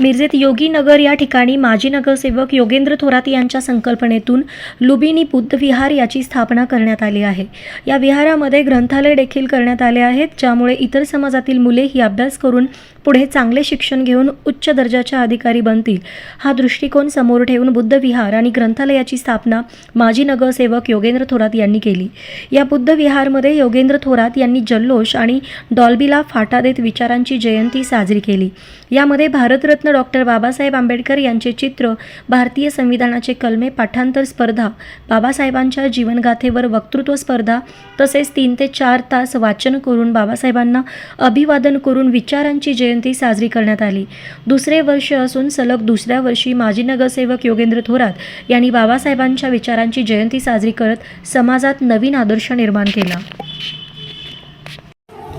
मिरजेत योगी नगर या ठिकाणी माजी नगरसेवक योगेंद्र थोरात यांच्या संकल्पनेतून लुबिनी बुद्ध विहार याची स्थापना करण्यात आली आहे. या विहारामध्ये ग्रंथालय देखील करण्यात आले आहेत ज्यामुळे इतर समाजातील मुले ही अभ्यास करून पुढे चांगले शिक्षण घेऊन उच्च दर्जाच्या अधिकारी बनतील. हा दृष्टिकोन समोर ठेवून बुद्ध विहार आणि ग्रंथालयाची स्थापना माजी नगरसेवक योगेंद्र थोरात यांनी केली. या बुद्ध विहारमध्ये योगेंद्र थोरात यांनी जल्लोष आणि डॉल्बीला फाटा देत विचारांची जयंती साजरी केली. यामध्ये भारतरत्न डॉक्टर बाबासाहेब आंबेडकर यांचे चित्र भारतीय संविधानाचे कलमे पाठांतर स्पर्धा बाबासाहेबांच्या जीवनगाथेवर वक्तृत्व स्पर्धा तसेच तीन ते चार तास वाचन करून बाबासाहेबांना अभिवादन करून विचारांची जयंती साजरी करण्यात आली. दुसरे वर्ष असून सलग दुसऱ्या वर्षी माजी नगरसेवक योगेंद्र थोरात यांनी बाबासाहेबांच्या विचारांची जयंती साजरी करत समाजात नवीन आदर्श निर्माण केला.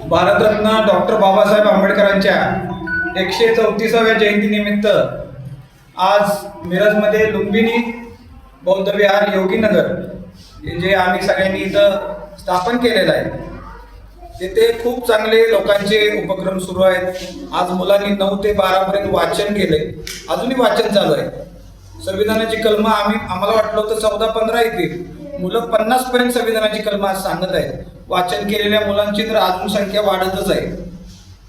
भारतरत्न डॉक्टर बाबासाहेब आंबेडकरांच्या एकशे चौतीसाव्या जयंतीनिमित्त आज मिरजमध्ये लुंबिनी बौद्ध विहार योगीनगर हे जे आम्ही सगळ्यांनी इथं स्थापन केलेलं आहे तिथे खूप चांगले लोकांचे उपक्रम सुरू आहेत. आज मुलांनी नऊ ते बारापर्यंत वाचन केले अजूनही वाचन चालू आहे. संविधानाची कलमं आम्ही आम्हाला वाटलं होतं चौदा पंधरा येतील. मुलं पन्नासपर्यंत संविधानाची कलमं आज सांगत आहेत. वाचन केलेल्या मुलांची तर अजून संख्या वाढतच आहे.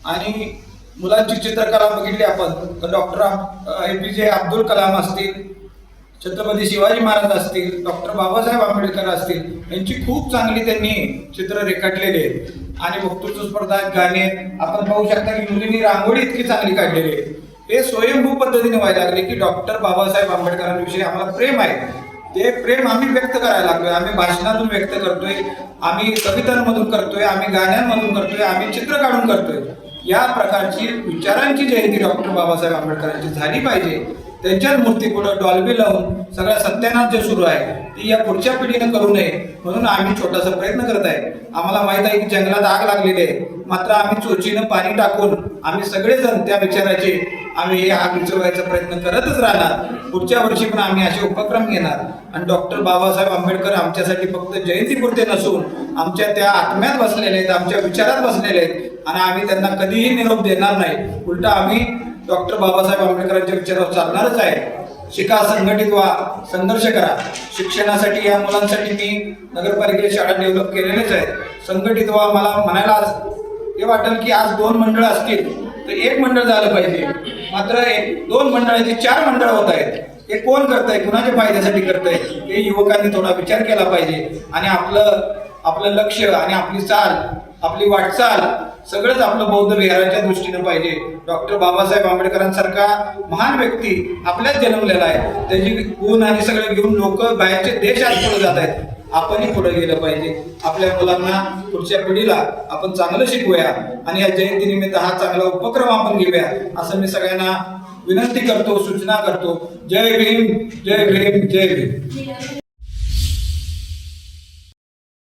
आणि मुलांची चित्रकला बघितली आपण. तर डॉक्टर ए पी जे अब्दुल कलाम असतील छत्रपती शिवाजी महाराज असतील डॉक्टर बाबासाहेब आंबेडकर असतील यांची खूप चांगली त्यांनी चित्र रेखाटलेली आहेत. आणि वक्तृत्व स्पर्धा गाणे आपण पाहू शकता की मुलींनी रांगोळी इतकी चांगली काढलेली आहे. हे स्वयंभू पद्धतीने व्हायला लागले की डॉक्टर बाबासाहेब आंबेडकरांविषयी आम्हाला प्रेम आहे. ते प्रेम आम्ही व्यक्त करायला लागलोय. आम्ही भाषणातून व्यक्त करतोय. आम्ही कवितांमधून करतोय. आम्ही गाण्यांमधून करतोय. आम्ही चित्र काढून करतोय. या प्रकारची विचारांची जयंती डॉक्टर बाबासाहेब आंबेडकरांची झाली पाहिजे. त्यांच्याच मूर्तीपुढं डॉल्बी लावून सगळा सत्यानाश जे सुरू आहे ती या पुढच्या पिढीनं करू नये म्हणून आम्ही छोटासा प्रयत्न करत आहे. आम्हाला माहीत आहे की जंगलात आग लागलेली आहे. मात्र आम्ही चोचीनं पाणी टाकून आम्ही सगळेजण त्या विचाराचे आम्ही हे आग विचरवायचा प्रयत्न करतच राहणार. पुढच्या वर्षी पण आम्ही असे उपक्रम घेणार. आणि डॉक्टर बाबासाहेब आंबेडकर आमच्यासाठी फक्त जयंतीपुरते नसून आमच्या त्या आत्म्यात बसलेले आहेत आमच्या विचारात बसलेले आहेत. आणि आम्ही त्यांना कधीही निरोप देणार नाही. उलटा आम्ही डॉक्टर बाबासाहेब आंबेडकरांच्या विचारावर चालणारच आहे. शिका संघटित व्हा संघर्ष करा. शिक्षणासाठी या मुलांसाठी मी नगरपालिकेच्या शाळा डेव्हलप केलेलेच आहेत संघटित व्हा मला म्हणायला आज हे वाटेल की आज दोन मंडळ असतील तर एक मंडळ झालं पाहिजे. मात्र एक दोन मंडळाचे चार मंडळ होत आहेत. हे कोण करतंय? कुणाच्या फायद्यासाठी करतंय? हे युवकांनी थोडा विचार केला पाहिजे. आणि आपलं आपलं लक्ष आणि आपली चाल आपली वाटचाल सगळंच आपलं बौद्ध विहाराच्या दृष्टीनं पाहिजे. डॉक्टर बाबासाहेब आंबेडकरांसारखा महान व्यक्ती आपल्याच जन्मलेला आहे. त्याची गुण आणि सगळे घेऊन लोक बाहेरचे देश आज पुढे जात आहेत. आपणही पुढे गेलं पाहिजे. आपल्या मुलांना पुढच्या पिढीला आपण चांगलं शिकूया आणि या जयंतीनिमित्त हा चांगला उपक्रम आपण घेऊया असं मी सगळ्यांना विनंती करतो सूचना करतो. जय भीम जय भीम जय भीम.